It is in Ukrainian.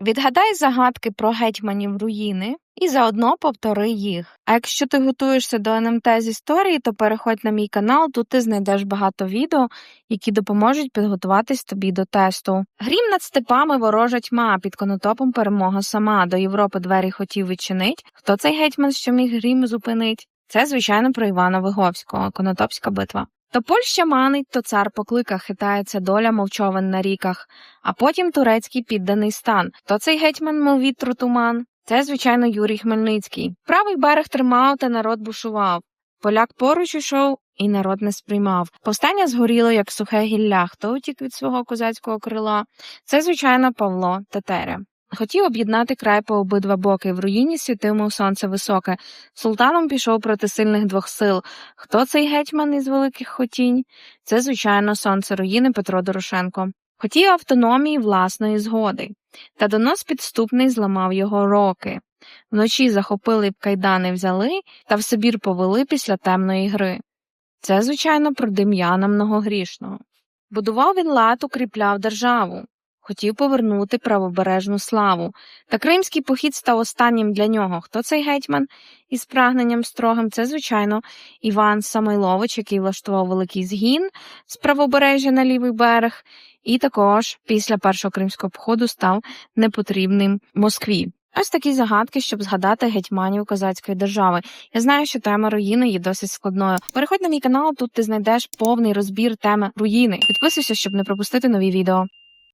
Відгадай загадки про гетьманів руїни і заодно повтори їх. А якщо ти готуєшся до НМТ з історії, то переходь на мій канал, тут ти знайдеш багато відео, які допоможуть підготуватись тобі до тесту. Грім над степами ворожа тьма, під конотопом перемога сама. До Європи двері хотів відчинить. Хто цей гетьман, що міг грім зупинить? Це, звичайно, про Івана Виговського, Конотопська битва. То Польща манить, то цар покликах, хитається доля мовчовин на ріках, а потім турецький підданий стан. То цей гетьман, мов вітру туман. Це, звичайно, Юрій Хмельницький. Правий берег тримав, та народ бушував. Поляк поруч ішов, і народ не сприймав. Повстання згоріло, як сухе гілля, хто утік від свого козацького крила. Це, звичайно, Павло Тетеря. Хотів об'єднати край по обидва боки. В руїні світив, мов сонце високе. Султаном пішов проти сильних двох сил. Хто цей гетьман із великих хотінь? Це, звичайно, сонце руїни Петро Дорошенко. Хотів автономії власної згоди. Та донос підступний зламав його роки. Вночі захопили б кайдани взяли та в Сибір повели після темної гри. Це, звичайно, про Дем'яна многогрішного. Будував він лад, укріпляв державу. Хотів повернути правобережну славу. Та кримський похід став останнім для нього. Хто цей гетьман із прагненням строгим? Це, звичайно, Іван Самойлович, який влаштував великий згін з правобережжя на лівий берег, і також після першого кримського походу став непотрібним Москві. Ось такі загадки, щоб згадати гетьманів козацької держави. Я знаю, що тема руїни є досить складною. Переходь на мій канал, тут ти знайдеш повний розбір теми руїни. Підписуйся, щоб не пропустити нові відео.